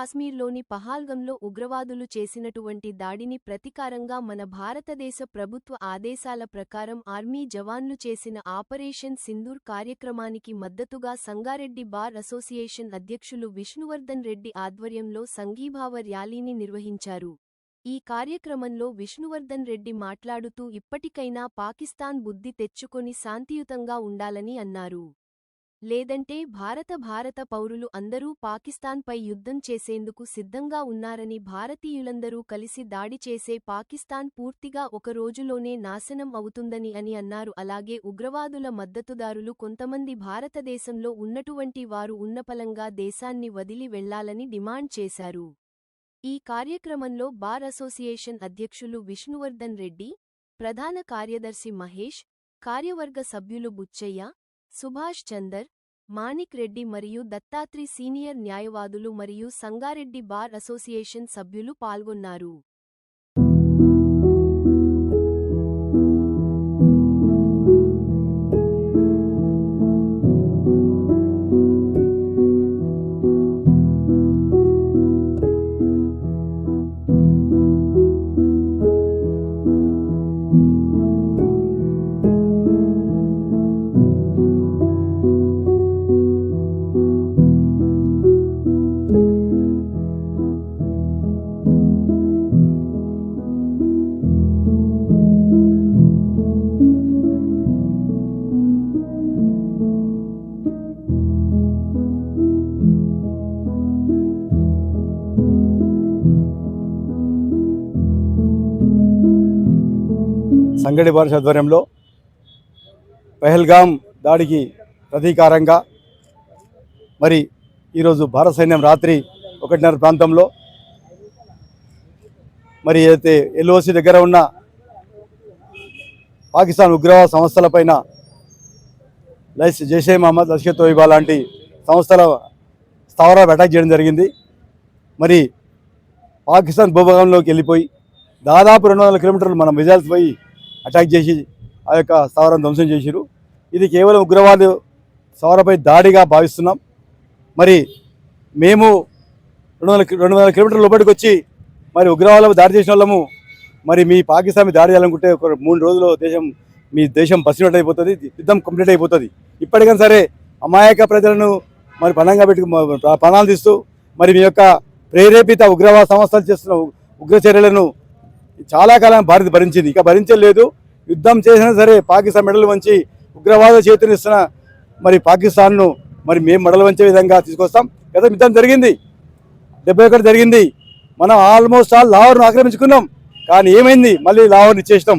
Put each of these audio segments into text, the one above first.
కాశ్మీర్లోని పహాల్గంలో ఉగ్రవాదులు చేసినటువంటి దాడిని ప్రతీకారంగా మన భారతదేశ ప్రభుత్వ ఆదేశాల ప్రకారం ఆర్మీ జవాన్లు చేసిన ఆపరేషన్ సింధూర్ కార్యక్రమానికి మద్దతుగా సంగారెడ్డి బార్ అసోసియేషన్ అధ్యక్షులు విష్ణువర్ధన్ రెడ్డి ఆధ్వర్యంలో సంఘీభావ ర్యాలీని నిర్వహించారు. ఈ కార్యక్రమంలో విష్ణువర్ధన్ రెడ్డి మాట్లాడుతూ ఇప్పటికైనా పాకిస్తాన్ బుద్ధి తెచ్చుకొని శాంతియుతంగా ఉండాలని అన్నారు. లేదంటే భారత భారత పౌరులు అందరూ పాకిస్తాన్పై యుద్ధం చేసేందుకు సిద్ధంగా ఉన్నారని భారతీయులందరూ కలిసి దాడి చేసే పాకిస్తాన్ పూర్తిగా ఒక రోజులోనే నాశనం అవుతుందని అని అన్నారు. అలాగే ఉగ్రవాదుల మద్దతుదారులు కొంతమంది భారతదేశంలో ఉన్నటువంటి వారు ఉన్నపలంగా దేశాన్ని వదిలి వెళ్ళాలని డిమాండ్ చేశారు. ఈ కార్యక్రమంలో బార్ అసోసియేషన్ అధ్యక్షులు విష్ణువర్ధన్ రెడ్డి ప్రధాన కార్యదర్శి మహేష్ కార్యవర్గ సభ్యులు బుచ్చయ్య సుభాష్ చందర్ మాణిక్ రెడ్డి మరియు దత్తాత్రి సీనియర్ న్యాయవాదులు మరియు సంగారెడ్డి బార్ అసోసియేషన్ సభ్యులు పాల్గొన్నారు. సంగడి భారత ఆధ్వర్యంలో పెహల్గాం దాడికి ప్రతీకారంగా మరి ఈరోజు భారత సైన్యం రాత్రి ఒకటిన్నర ప్రాంతంలో మరి ఏదైతే ఎల్ఓసి దగ్గర ఉన్న పాకిస్తాన్ ఉగ్రవాద సంస్థలపైన లైస్ జైషే మహమ్మద్ లష్కర్ తోయిబా లాంటి సంస్థల స్థావరాలు అటాక్ చేయడం జరిగింది. మరి పాకిస్తాన్ భూభాగంలోకి వెళ్ళిపోయి దాదాపు రెండు వందల కిలోమీటర్లు మనం మిజైల్స్ పోయి అటాక్ చేసి ఆ యొక్క స్థావరం ధ్వంసం చేసిరు ఇది కేవలం ఉగ్రవాదు స్థావరపై దాడిగా భావిస్తున్నాం. మరి మేము రెండు వందల రెండు వందల కిలోమీటర్ల లోపలికి వచ్చి మరి ఉగ్రవాదులకు దాడి చేసిన వాళ్ళము మరి మీ పాకిస్తాన్ దాడి చేయాలనుకుంటే ఒక మూడు రోజులు దేశం మీ దేశం పసినట్టు అయిపోతుంది యుద్ధం కంప్లీట్ అయిపోతుంది. ఇప్పటికైనా సరే అమాయక ప్రజలను మరి పణంగా పెట్టి ప్రాణాలు పణాలు తీస్తూ మరి మీ యొక్క ప్రేరేపిత ఉగ్రవాద సంస్థలు చేస్తున్న ఉగ్ర చర్యలను చాలా కాలం భారత్ భరించింది. ఇక భరించలేదు. యుద్ధం చేసినా సరే పాకిస్తాన్ మెడలు వంచి ఉగ్రవాద చేతునిస్తున్న మరి పాకిస్తాన్ను మరి మేము మెడలు వంచే విధంగా తీసుకొస్తాం. గత యుద్ధం జరిగింది. డెబ్బై ఒకటి జరిగింది. మనం ఆల్మోస్ట్ ఆల్ లాహోర్ను ఆక్రమించుకున్నాం. కానీ ఏమైంది? మళ్ళీ లాహోర్ని ఇచ్చేసినాం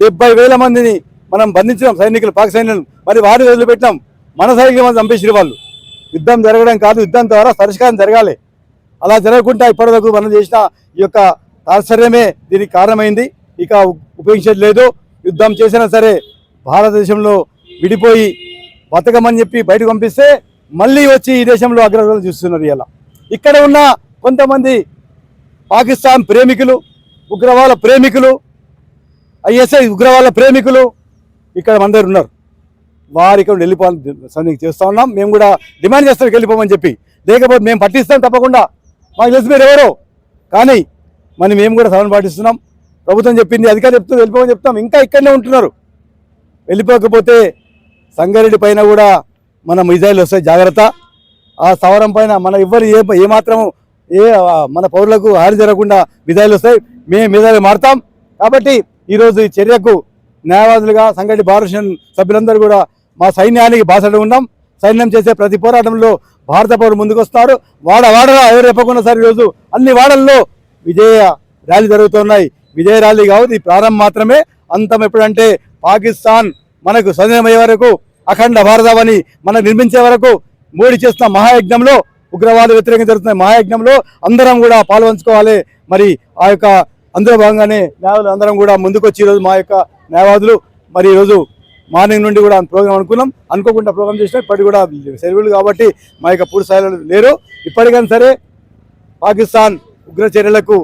డెబ్బై వేల మందిని మనం బంధించినాం. సైనికులు పాక్ సైన్యులను మరి వారిని వదిలిపెట్టినాం. మన సైనికులు మనం చంపేసిన వాళ్ళు? యుద్ధం జరగడం కాదు. యుద్ధం ద్వారా పరిష్కారం జరగాలి. అలా జరగకుండా ఇప్పటివరకు మనం చేసిన ఈ యొక్క తాత్సర్యమే దీనికి కారణమైంది. ఇక ఉపయోగించట్లేదు. లేదు యుద్ధం చేసినా సరే భారతదేశంలో విడిపోయి బతకమని చెప్పి బయటకు పంపిస్తే మళ్ళీ వచ్చి ఈ దేశంలో అగ్రగ్రహం చూస్తున్నారు ఇలా ఇక్కడ ఉన్న కొంతమంది పాకిస్తాన్ ప్రేమికులు ఉగ్రవాద ప్రేమికులు ఐఎస్ఐ ఉగ్రవాద ప్రేమికులు ఇక్కడ అందరు ఉన్నారు. వారు ఇక్కడ వెళ్ళిపోవాలని చేస్తూ ఉన్నాం. మేము కూడా డిమాండ్ చేస్తాం వెళ్ళిపోమని చెప్పి. లేకపోతే మేము పట్టిస్తాం తప్పకుండా. మాకు తెలిసి మీరు ఎవరో? కానీ మరి మేము కూడా సవరణ పాటిస్తున్నాం. ప్రభుత్వం చెప్పింది అధికారులు చెప్తుంది వెళ్ళిపోమని చెప్తాం ఇంకా ఇక్కడనే ఉంటున్నారు. వెళ్ళిపోకపోతే సంగారెడ్డి పైన కూడా మన మిజైల్ వస్తాయి జాగ్రత్త. ఆ స్థావరం పైన మన ఎవ్వరు ఏ ఏమాత్రం ఏ మన పౌరులకు హాని జరగకుండా మిజైల్ వస్తాయి. మేము మిజైల్ మారుతాం. కాబట్టి ఈరోజు ఈ చర్యకు న్యాయవాదులుగా సంగటి భారతదేశం సభ్యులందరూ కూడా మా సైన్యానికి బాసట ఉన్నాం. సైన్యం చేసే ప్రతి పోరాటంలో భారత పౌరులు ముందుకు వస్తారు వాడ వాడరా ఎవరు చెప్పకుండా సార్ ఈరోజు అన్ని వాడల్లో విజయ ర్యాలీ జరుగుతున్నాయి. విజయ ర్యాలీ కావు ఇది ప్రారంభం మాత్రమే. అంతం ఎప్పుడంటే పాకిస్తాన్ మనకు స్వతంత్రమయ్యే వరకు అఖండ భారతావని మనం నిర్మించే వరకు మోడీ చేస్తున్న మహాయజ్ఞంలో ఉగ్రవాద వ్యతిరేకం జరుగుతున్న మహాయజ్ఞంలో అందరం కూడా పాల్పంచుకోవాలి. మరి ఆ యొక్క అందులో భాగంగానే న్యాయవాదులు అందరం కూడా ముందుకొచ్చి ఈరోజు మా యొక్క న్యాయవాదులు మరి ఈరోజు మార్నింగ్ నుండి కూడా ప్రోగ్రామ్ అనుకున్నాం. అనుకోకుండా ప్రోగ్రామ్ చేసినా ఇప్పటికి కూడా సెలవులు కాబట్టి మా యొక్క పూర్తి స్థాయిలో లేరు. ఇప్పటికైనా సరే పాకిస్తాన్ ఉగ్ర చర్యలకు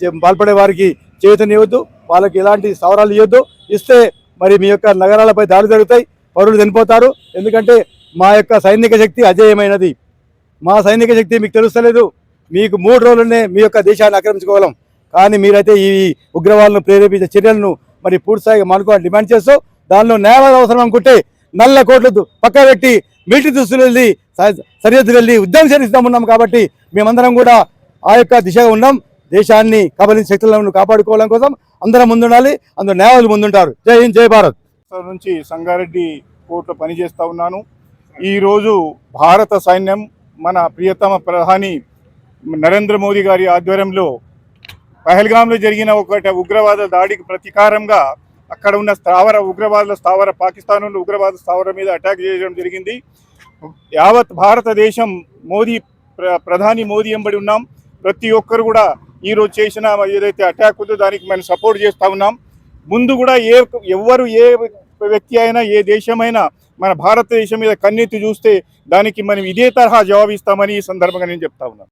చే- పాల్పడే వారికి చేతనివ్వద్దు వాళ్ళకి ఎలాంటి సవరాలు ఇవ్వద్దు ఇస్తే మరి మీ యొక్క నగరాలపై దాడి జరుగుతాయి పౌరులు చనిపోతారు. ఎందుకంటే మా యొక్క సైనిక శక్తి అజేయమైనది. మా సైనిక శక్తి మీకు తెలుస్తలేదు. మీకు మూడు రోజులనే మీ యొక్క దేశాన్ని ఆక్రమించుకోగలం. కానీ మీరైతే ఈ ఉగ్రవాదులను ప్రేరేపించే చర్యలను మరి పూర్తిస్థాయిగా మానుకోవాలని డిమాండ్ చేస్తూ దానిలో న్యాయవాద అవసరం అనుకుంటే నల్ల కోట్లు పక్క పెట్టి మిలిటరీ దుస్తులు వెళ్ళి సరిహద్దు వెళ్ళి ఉద్యమం చేస్తామన్నాం కాబట్టి మేమందరం కూడా ఆ యొక్క దిశగా ఉన్నాం దేశాన్ని కబలించే శక్తులను కాపాడుకోవడం కోసం అందరం ముందుండాలి అందరు న్యాయవాదులు ముందుంటారు. జై హింద్ జై భారత్. నుంచి సంగారెడ్డి కోర్టులో పనిచేస్తూ ఉన్నాను. ఈరోజు భారత సైన్యం మన ప్రియతమ ప్రధాని నరేంద్ర మోదీ గారి ఆధ్వర్యంలో పహల్గాంలో జరిగిన ఒక ఉగ్రవాద దాడికి ప్రతీకారంగా అక్కడ ఉన్న స్థావర ఉగ్రవాదుల స్థావర పాకిస్తాన్ ఉగ్రవాద స్థావరం మీద అటాక్ చేయడం జరిగింది. యావత్ భారతదేశం మోదీ ప్ర- ప్రధాని మోదీ ఎంబడి ఉన్నాం. ప్రతి ఒక్కరు కూడా ఈరోజు చేసిన ఏదైతే అటాక్ ఉందో దానికి మనం సపోర్ట్ చేస్తూ ఉన్నాం. ముందు కూడా ఏ ఎవ్వరు ఏ వ్యక్తి అయినా ఏ దేశమైనా మన భారతదేశం మీద కన్నెత్తి చూస్తే దానికి మనం ఇదే తరహా జవాబిస్తామని ఈ సందర్భంగా నేను చెప్తా ఉన్నాను